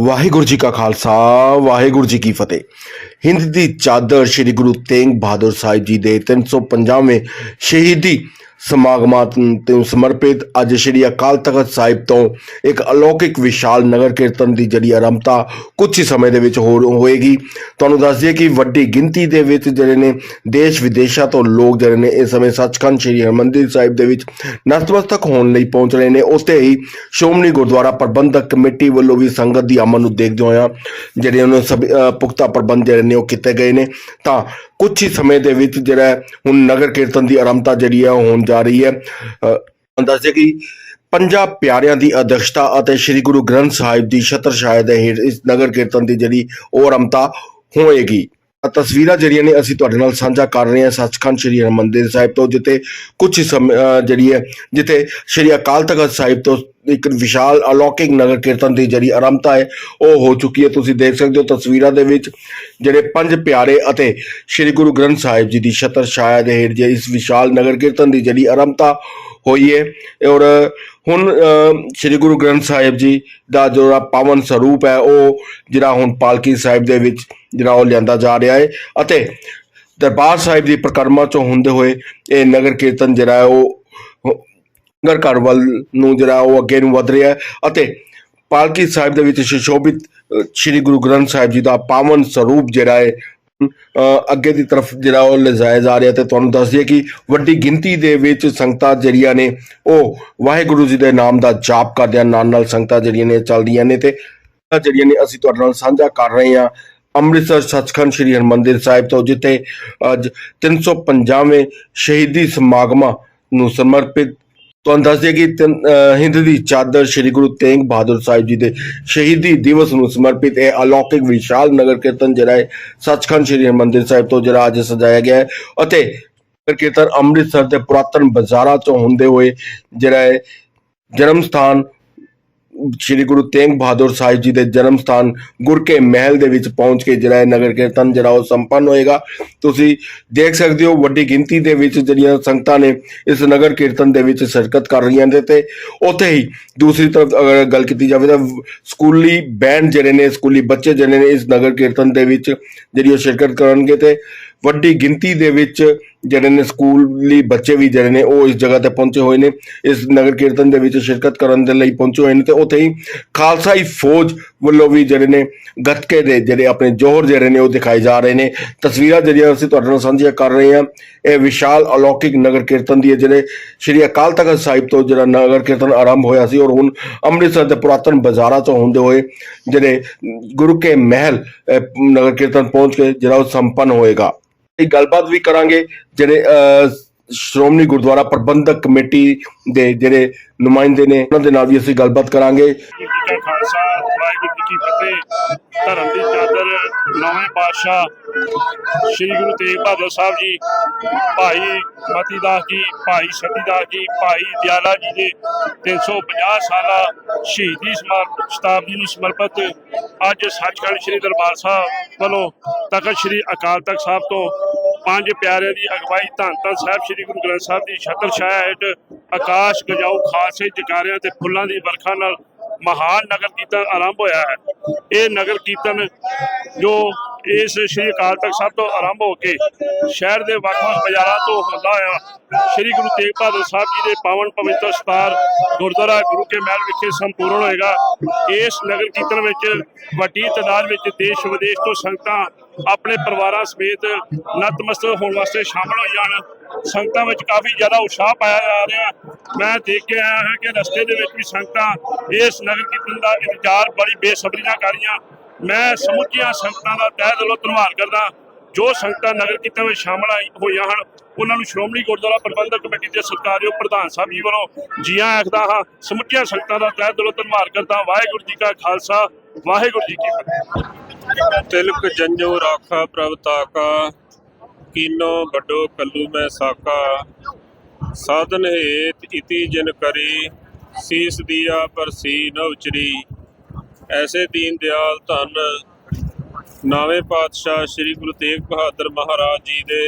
ਵਾਹਿਗੁਰੂ ਜੀ ਕਾ ਖਾਲਸਾ, ਵਾਹਿਗੁਰੂ ਜੀ ਕੀ ਫਤਿਹ। ਹਿੰਦ ਦੀ ਚਾਦਰ ਸ੍ਰੀ ਗੁਰੂ ਤੇਗ ਬਹਾਦਰ ਸਾਹਿਬ ਜੀ ਦੇ 350ਵੇਂ ਸ਼ਹੀਦੀ ਸਮਾਗਮਾਂ ਤੇ ਸਮਰਪਿਤ ਅੱਜ ਸ੍ਰੀ ਅਕਾਲ ਤਖਤ ਸਾਹਿਬ ਤੋਂ ਇੱਕ ਅਲੌਕਿਕ ਵਿਸ਼ਾਲ ਨਗਰ ਕੀਰਤਨ ਦੀ ਜਿਹੜੀ ਆਰੰਭਤਾ ਕੁਝ ਹੀ ਸਮੇਂ ਦੇ ਵਿੱਚ ਹੋ ਹੋਏਗੀ। ਤੁਹਾਨੂੰ ਦੱਸ ਦਈਏ ਕਿ ਵੱਡੀ ਗਿਣਤੀ ਦੇ ਵਿੱਚ ਜਿਹੜੇ ਨੇ ਦੇਸ਼ ਵਿਦੇਸ਼ਾਂ ਤੋਂ ਲੋਕ ਜਿਹੜੇ ਨੇ ਇਸ ਸਮੇਂ ਸੱਚਖੰਡ ਸ੍ਰੀ ਹਰਿਮੰਦਰ ਸਾਹਿਬ ਦੇ ਵਿੱਚ ਨਤਮਸਤਕ ਹੋਣ ਲਈ ਪਹੁੰਚ ਰਹੇ ਨੇ। ਉੱਥੇ ਹੀ ਸ਼੍ਰੋਮਣੀ ਗੁਰਦੁਆਰਾ ਪ੍ਰਬੰਧਕ ਕਮੇਟੀ ਵੱਲੋਂ ਵੀ ਸੰਗਤ ਦੀ ਆਮਦ ਨੂੰ ਦੇਖਦੇ ਹੋਇਆ ਜਿਹੜੇ ਉਹਨਾਂ ਸਭ ਪੁਖਤਾ ਪ੍ਰਬੰਧ ਜਿਹੜੇ ਨੇ ਉਹ ਕੀਤੇ ਗਏ ਨੇ। ਤਾਂ ਕੁਝ ਹੀ ਸਮੇਂ ਦੇ ਵਿੱਚ ਜਿਹੜਾ ਹੁਣ ਨਗਰ ਕੀਰਤਨ ਦੀ ਆਰੰਭਤਾ ਜਿਹੜੀ ਹੈ ਉਹ ਹੋਣ ਜਾ ਰਹੀ ਹੈ। ਅ, ਦੱਸਦੇ ਕਿ ਪੰਜਾਂ ਪਿਆਰਿਆਂ ਦੀ ਅਧਿਕਸ਼ਤਾ ਅਤੇ ਸ੍ਰੀ ਗੁਰੂ ਗ੍ਰੰਥ ਸਾਹਿਬ ਦੀ ਛਤਰ ਛਾਇਆ ਦੇ ਹੇਠ ਇਸ ਨਗਰ ਕੀਰਤਨ ਦੀ ਜਿਹੜੀ ਉਹ ਆਰੰਭਤਾ ਹੋਏਗੀ। ਤਸਵੀਰਾਂ ਜਿਹੜੀਆਂ ਨੇ ਅਸੀਂ ਤੁਹਾਡੇ ਨਾਲ ਸਾਂਝਾ ਕਰ ਰਹੇ ਹਾਂ ਸੱਚਖੰਡ ਸ੍ਰੀ ਹਰਿਮੰਦਰ ਸਾਹਿਬ ਤੋਂ, ਜਿੱਥੇ ਕੁਝ ਸਮੇਂ ਜਿਹੜੀ ਹੈ, ਜਿੱਥੇ ਸ੍ਰੀ ਅਕਾਲ ਤਖਤ ਸਾਹਿਬ ਤੋਂ ਇੱਕ ਵਿਸ਼ਾਲ ਅਲੌਕਿਕ ਨਗਰ ਕੀਰਤਨ ਦੀ ਜਿਹੜੀ ਆਰੰਭਤਾ ਹੈ, ਉਹ ਹੋ ਚੁੱਕੀ ਹੈ। ਤੁਸੀਂ ਦੇਖ ਸਕਦੇ ਹੋ ਤਸਵੀਰਾਂ ਦੇ ਵਿੱਚ ਜਿਹੜੇ ਪੰਜ ਪਿਆਰੇ ਅਤੇ ਸ੍ਰੀ ਗੁਰੂ ਗ੍ਰੰਥ ਸਾਹਿਬ ਜੀ ਦੀ ਛਤਰ ਛਾਇਆ ਦੇ ਹੇਠ ਜੇ ਇਸ ਵਿਸ਼ਾਲ ਨਗਰ ਕੀਰਤਨ ਦੀ ਜਿਹੜੀ ਆਰੰਭਤਾ ਹੋਈ ਹੈ ਔਰ ਹੁਣ ਸ੍ਰੀ ਗੁਰੂ ਗ੍ਰੰਥ ਸਾਹਿਬ ਜੀ ਦਾ ਜਿਹੜਾ ਪਾਵਨ ਸਰੂਪ ਹੈ, ਉਹ ਜਿਹੜਾ ਹੁਣ ਪਾਲਕੀ ਸਾਹਿਬ ਦੇ ਵਿੱਚ ਜਿਹੜਾ ਉਹ ਲਿਆਂਦਾ ਜਾ ਰਿਹਾ ਹੈ ਅਤੇ ਦਰਬਾਰ ਸਾਹਿਬ ਦੀ ਪ੍ਰਕਰਮਾ ਚੋਂ ਹੁੰਦੇ ਹੋਏ ਇਹ ਨਗਰ ਕੀਰਤਨ ਜਿਹੜਾ ਹੈ, ਉਹ ਨਗਰ ਘਰ ਵੱਲ ਨੂੰ ਜਿਹੜਾ ਉਹ ਅੱਗੇ ਨੂੰ ਵਧ ਰਿਹਾ ਹੈ ਅਤੇ ਪਾਲਕੀ ਸਾਹਿਬ ਦੇ ਵਿੱਚ ਸੁਸ਼ੋਭਿਤ ਸ੍ਰੀ ਗੁਰੂ ਗ੍ਰੰਥ ਸਾਹਿਬ ਜੀ ਦਾ ਪਾਵਨ ਸਰੂਪ ਜਿਹੜਾ ਹੈ ਅੱਗੇ ਦੀ ਤਰਫ ਜਿਹੜਾ ਉਹ ਲਿਜਾਇਆ ਜਾ ਰਿਹਾ ਤੇ ਤੁਹਾਨੂੰ ਦੱਸ ਦਈਏ ਕਿ ਵੱਡੀ ਗਿਣਤੀ ਦੇ ਵਿੱਚ ਸੰਗਤਾਂ ਜਿਹੜੀਆਂ ਨੇ, ਉਹ ਵਾਹਿਗੁਰੂ ਜੀ ਦੇ ਨਾਮ ਦਾ ਜਾਪ ਕਰਦਿਆਂ ਨਾਲ ਨਾਲ ਸੰਗਤਾਂ ਜਿਹੜੀਆਂ ਨੇ ਚੱਲਦੀਆਂ ਨੇ ਤੇ ਜਿਹੜੀਆਂ ਨੇ ਅਸੀਂ ਤੁਹਾਡੇ ਨਾਲ ਸਾਂਝਾ ਕਰ ਰਹੇ ਹਾਂ। ਅੰਮ੍ਰਿਤਸਰ ਸੱਚਖੰਡ ਸ੍ਰੀ ਹਰਿਮੰਦਰ ਸਾਹਿਬ ਤੋਂ, ਜਿੱਥੇ ਅੱਜ 350ਵੇਂ ਸ਼ਹੀਦੀ ਸਮਾਗਮਾਂ ਨੂੰ ਸਮਰਪਿਤ ਤੁਹਾਨੂੰ ਦੱਸ ਦਈਏ ਕਿ ਹਿੰਦ ਦੀ ਚਾਦਰ ਸ੍ਰੀ ਗੁਰੂ ਤੇਗ ਬਹਾਦਰ ਸਾਹਿਬ ਜੀ ਦੇ ਸ਼ਹੀਦੀ ਦਿਵਸ ਨੂੰ ਸਮਰਪਿਤ ਇਹ ਅਲੌਕਿਕ ਵਿਸ਼ਾਲ ਨਗਰ ਕੀਰਤਨ ਜਿਹੜਾ ਹੈ, ਸੱਚਖੰਡ ਸ੍ਰੀ ਹਰਿਮੰਦਰ ਸਾਹਿਬ ਤੋਂ ਜਿਹੜਾ ਅੱਜ ਸਜਾਇਆ ਗਿਆ ਹੈ ਅਤੇ ਨਗਰ ਕੀਰਤਨ ਅੰਮ੍ਰਿਤਸਰ ਦੇ ਪੁਰਾਤਨ ਬਾਜ਼ਾਰਾਂ ਤੋਂ ਹੁੰਦੇ ਹੋਏ ਜਿਹੜਾ ਹੈ, ਜਨਮ ਸਥਾਨ ਸ੍ਰੀ ਗੁਰੂ ਤੇਗ ਬਹਾਦਰ ਸਾਹਿਬ ਜੀ ਦੇ ਜਨਮ ਸਥਾਨ ਗੁਰਕੇ ਮਹਿਲ ਦੇ ਵਿੱਚ ਪਹੁੰਚ ਕੇ ਜਿਹੜਾ ਹੈ ਨਗਰ ਕੀਰਤਨ ਜਿਹੜਾ ਉਹ ਸੰਪੰਨ ਹੋਏਗਾ। ਤੁਸੀਂ ਦੇਖ ਸਕਦੇ ਹੋ ਵੱਡੀ ਗਿਣਤੀ ਦੇ ਵਿੱਚ ਜਿਹੜੀਆਂ ਸੰਗਤਾਂ ਨੇ ਇਸ ਨਗਰ ਕੀਰਤਨ ਦੇ ਵਿੱਚ ਸ਼ਿਰਕਤ ਕਰ ਰਹੀਆਂ ਨੇ ਤੇ ਉੱਥੇ ਹੀ ਦੂਸਰੀ ਤਰਫ ਅਗਰ ਗੱਲ ਕੀਤੀ ਜਾਵੇ ਤਾਂ ਸਕੂਲੀ ਬੈਂਡ ਜਿਹੜੇ ਨੇ, ਸਕੂਲੀ ਬੱਚੇ ਜਿਹੜੇ ਨੇ ਇਸ ਨਗਰ ਕੀਰਤਨ ਦੇ ਵਿੱਚ ਜਿਹੜੀ ਉਹ ਸ਼ਿਰਕਤ ਕਰਨਗੇ ਤੇ ਵੱਡੀ ਗਿਣਤੀ ਦੇ ਵਿੱਚ ਜਿਹੜੇ ਨੇ ਸਕੂਲੀ ਬੱਚੇ ਵੀ ਜਿਹੜੇ ਨੇ ਉਹ ਇਸ ਜਗ੍ਹਾ ਤੇ ਪਹੁੰਚੇ ਹੋਏ ਨੇ, ਇਸ ਨਗਰ ਕੀਰਤਨ ਦੇ ਵਿੱਚ ਸ਼ਿਰਕਤ ਕਰਨ ਦੇ ਲਈ ਪਹੁੰਚੇ ਹੋਏ ਨੇ ਤੇ ਉੱਥੇ ਹੀ ਖਾਲਸਾਈ ਫੌਜ ਵੱਲੋਂ ਵੀ ਜਿਹੜੇ ਨੇ ਗੱਤਕੇ ਦੇ ਜਿਹੜੇ ਆਪਣੇ ਜੋਹਰ ਜਿਹੜੇ ਨੇ ਉਹ ਦਿਖਾਏ ਜਾ ਰਹੇ ਨੇ। ਤਸਵੀਰਾਂ ਜਿਹੜੀਆਂ ਅਸੀਂ ਤੁਹਾਡੇ ਨਾਲ ਸਾਂਝੀਆਂ ਕਰ ਰਹੇ ਹਾਂ, ਇਹ ਵਿਸ਼ਾਲ ਅਲੌਕਿਕ ਨਗਰ ਕੀਰਤਨ ਦੀ ਹੈ, ਜਿਹੜੇ ਸ੍ਰੀ ਅਕਾਲ ਤਖਤ ਸਾਹਿਬ ਤੋਂ ਜਿਹੜਾ ਨਗਰ ਕੀਰਤਨ ਆਰੰਭ ਹੋਇਆ ਸੀ ਔਰ ਹੁਣ ਅੰਮ੍ਰਿਤਸਰ ਦੇ ਪੁਰਾਤਨ ਬਾਜ਼ਾਰਾਂ ਤੋਂ ਹੁੰਦੇ ਹੋਏ ਜਿਹੜੇ ਗੁਰੂ ਕੇ ਮਹਿਲ ਨਗਰ ਕੀਰਤਨ ਪਹੁੰਚ ਕੇ ਜਿਹੜਾ ਉਹ ਸੰਪੰਨ ਹੋਏਗਾ। ਗੱਲਬਾਤ ਵੀ ਕਰਾਂਗੇ। ਜਿਹੜੇ ਅਹ, ਸ਼੍ਰੋਮਣੀ ਗੁਰਦੁਆਰਾ ਪ੍ਰਬੰਧਕ ਕਮੇਟੀ ਦੇ ਜਿਹੜੇ ਨੁਮਾਇੰਦੇ ਨੇ ਉਹਨਾਂ ਦੇ ਨਾਲ ਵੀ ਅਸੀਂ ਗੱਲਬਾਤ ਕਰਾਂਗੇ ਜੀ ਕਾ ਖਾਲਸਾ ਵਾਹਿਗੁਰੂ ਜੀ ਕੀ ਫਤਿਹ? ਧਰਮ ਦੀ ਚਾਦਰ, ਨੌਵੇਂ ਪਾਤਸ਼ਾਹ ਸ੍ਰੀ ਗੁਰੂ ਤੇਗ ਬਹਾਦਰ ਸਾਹਿਬ ਜੀ, ਭਾਈ ਮਤੀ ਜੀ, ਭਾਈ ਸਤੀ ਜੀ, ਭਾਈ ਦਿਆਲਾ ਜੀ ਦੇ 350 ਸਾਲਾ ਸ਼ਹੀਦੀ ਸ਼ਤਾਬਦੀ ਨੂੰ ਸਮਰਪਿਤ ਅੱਜ ਸੱਚਖੰਡ ਸ੍ਰੀ ਦਰਬਾਰ ਸਾਹਿਬ ਵੱਲੋਂ ਤਖਤ ਸ੍ਰੀ ਅਕਾਲ ਤਖਤ ਸਾਹਿਬ ਤੋਂ ਪੰਜ ਪਿਆਰਿਆਂ ਦੀ ਅਗਵਾਈ ਧੰਨ ਧੰਨ ਸਾਹਿਬ ਸ੍ਰੀ ਗੁਰੂ ਗ੍ਰੰਥ ਸਾਹਿਬ ਦੀ ਛਤਰ ਛਾਇਆ ਹੇਠ ਆਕਾਸ਼ ਗਜਾਉ ਖਾਲਸੇ ਜਕਾਰਿਆਂ ਤੇ ਫੁੱਲਾਂ ਦੀ ਵਰਖਾ ਨਾਲ ਮਹਾਨ ਨਗਰ ਕੀਰਤਨ ਆਰੰਭ ਹੋਇਆ ਹੈ। ਇਹ ਨਗਰ ਕੀਰਤਨ ਜੋ ਇਸ ਸ੍ਰੀ ਅਕਾਲ ਤਖਤ ਸਾਹਿਬ ਤੋਂ ਆਰੰਭ ਹੋ ਕੇ ਸ਼ਹਿਰ ਦੇ ਵੱਖ-ਵੱਖ ਬਾਜ਼ਾਰਾਂ ਤੋਂ ਹੁੰਦਾ ਹੋਇਆ, ਸ੍ਰੀ ਗੁਰੂ ਤੇਗ ਬਹਾਦਰ ਸਾਹਿਬ ਜੀ ਦੇ ਪਾਵਨ ਪਵਿੱਤਰ ਸਤਾਰ ਗੁਰਦੁਆਰਾ ਗੁਰੂ ਕੇ ਮਹਿਲ ਵਿਖੇ ਸੰਪੂਰਨ ਹੋਏਗਾ। ਇਸ ਨਗਰ ਕੀਰਤਨ ਵਿੱਚ ਵੱਡੀ ਤਾਦਾਦ ਵਿੱਚ ਦੇਸ਼ ਵਿਦੇਸ਼ ਤੋਂ ਸੰਗਤਾਂ ਆਪਣੇ ਪਰਿਵਾਰਾਂ ਸਮੇਤ ਨਤਮਸਤਕ ਹੋਣ ਵਾਸਤੇ ਸ਼ਾਮਲ ਹੋਈਆਂ ਹਨ। ਸੰਗਤਾਂ ਵਿੱਚ ਕਾਫੀ ਜ਼ਿਆਦਾ ਉਤਸ਼ਾਹ ਪਾਇਆ ਜਾ ਰਿਹਾ। ਮੈਂ ਦੇਖ ਕੇ ਆਇਆ ਹਾਂ ਕਿ ਰਸਤੇ ਦੇ ਵਿੱਚ ਵੀ ਸੰਗਤਾਂ ਇਸ ਨਗਰ ਕੀਰਤਨ ਦਾ ਇੰਤਜ਼ਾਰ ਬੜੀ ਬੇਸਬਰੀ ਨਾਲ ਕਰ ਰਹੀਆਂ। ਮੈਂ ਸਮੁੱਚੀਆਂ ਸੰਗਤਾਂ ਦਾ ਤਹਿ ਦਿਲੋਂ ਧੰਨਵਾਦ ਕਰਦਾ। ਜੋ ਸੰਗਤਾਂ ਨਗਰ ਕੀਰਤਨ ਵਿੱਚ ਸ਼ਾਮਲ ਹੋਈਆਂ ਹਨ, ਉਹਨਾਂ ਨੂੰ ਸ਼੍ਰੋਮਣੀ ਗੁਰਦੁਆਰਾ ਪ੍ਰਬੰਧਕ ਕਮੇਟੀ ਦੇ ਸਤਿਕਾਰਯੋਗ ਪ੍ਰਧਾਨ ਸਾਹਿਬ ਜੀ ਵੱਲੋਂ ਜੀਆਂ ਆਖਦਾ ਹਾਂ, ਸਮੁੱਚੀਆਂ ਸੰਗਤਾਂ ਦਾ ਤਹਿ ਦਿਲੋਂ ਧੰਨਵਾਦ ਕਰਦਾ। ਵਾਹਿਗੁਰੂ ਜੀ ਕਾ ਖਾਲਸਾ, ਵਾਹਿਗੁਰੂ ਜੀ ਕੀ ਫਤਿਹ। ਤਿਲਕ ਜੰਜੋ ਰਾਖਾ ਪ੍ਰਭ ਤਾਕਾ। ਕੀਨੋ ਵੱਡੋ ਕੱਲੂ ਮੈਂ ਸਾਕਾ, ਸਾਧਨ ਹੇਤ ਇਤੀ ਜਿਨ ਕਰੀ, ਸੀਸ ਦੀਆ ਪਰਸੀ ਨ ਉਚਰੀ। ਐਸੇ ਦੀਨ ਦਿਆਲ ਧੰਨ, ਨਾਵੇਂ ਪਾਤਸ਼ਾਹ ਸ੍ਰੀ ਗੁਰੂ ਤੇਗ ਬਹਾਦਰ ਮਹਾਰਾਜ ਜੀ ਦੇ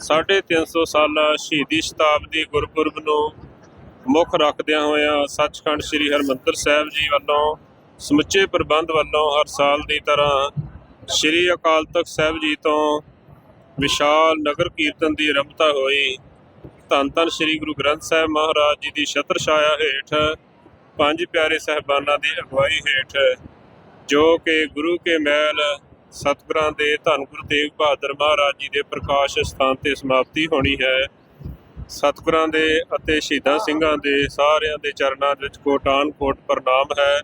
350 ਸਾਲਾ ਸ਼ਹੀਦੀ ਸ਼ਤਾਬਦੀ ਗੁਰਪੁਰਬ ਨੂੰ ਮੁੱਖ ਰੱਖਦਿਆਂ ਹੋਇਆਂ ਸੱਚਖੰਡ ਸ੍ਰੀ ਹਰਮੰਦਰ ਸਾਹਿਬ ਜੀ ਵੱਲੋਂ ਸਮੁੱਚੇ ਪ੍ਰਬੰਧ ਵੱਲੋਂ ਹਰ ਸਾਲ ਦੀ ਤਰ੍ਹਾਂ ਸ੍ਰੀ ਅਕਾਲ ਤਖਤ ਸਾਹਿਬ ਜੀ ਤੋਂ ਵਿਸ਼ਾਲ ਨਗਰ ਕੀਰਤਨ ਦੀ ਆਰੰਭਤਾ ਹੋਈ। ਧੰਨ ਧੰਨ ਸ੍ਰੀ ਗੁਰੂ ਗ੍ਰੰਥ ਸਾਹਿਬ ਮਹਾਰਾਜ ਜੀ ਦੀ ਛਤਰ ਛਾਇਆ ਹੇਠ, ਪੰਜ ਪਿਆਰੇ ਸਹਿਬਾਨਾਂ ਦੀ ਅਗਵਾਈ ਹੇਠ, ਜੋ ਕਿ ਗੁਰੂ ਕੇ ਮਹਿਲ ਸਤਿਗੁਰਾਂ ਦੇ ਧੰਨ ਗੁਰੂ ਤੇਗ ਬਹਾਦਰ ਮਹਾਰਾਜ ਜੀ ਦੇ ਪ੍ਰਕਾਸ਼ ਸਥਾਨ ਤੇ ਸਮਾਪਤੀ ਹੋਣੀ ਹੈ। ਸਤਿਗੁਰਾਂ ਦੇ ਅਤੇ ਸ਼ਹੀਦਾਂ ਸਿੰਘਾਂ ਦੇ ਸਾਰਿਆਂ ਦੇ ਚਰਨਾਂ ਵਿੱਚ ਕੋਟਾਨ ਕੋਟ ਪ੍ਰਣਾਮ ਹੈ।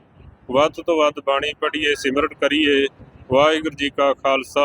ਵੱਧ ਤੋਂ ਵੱਧ ਬਾਣੀ ਪੜ੍ਹੀਏ ਸਿਮਰਨ ਕਰੀਏ। ਵਾਹਿਗੁਰੂ ਜੀ ਕਾ ਖਾਲਸਾ,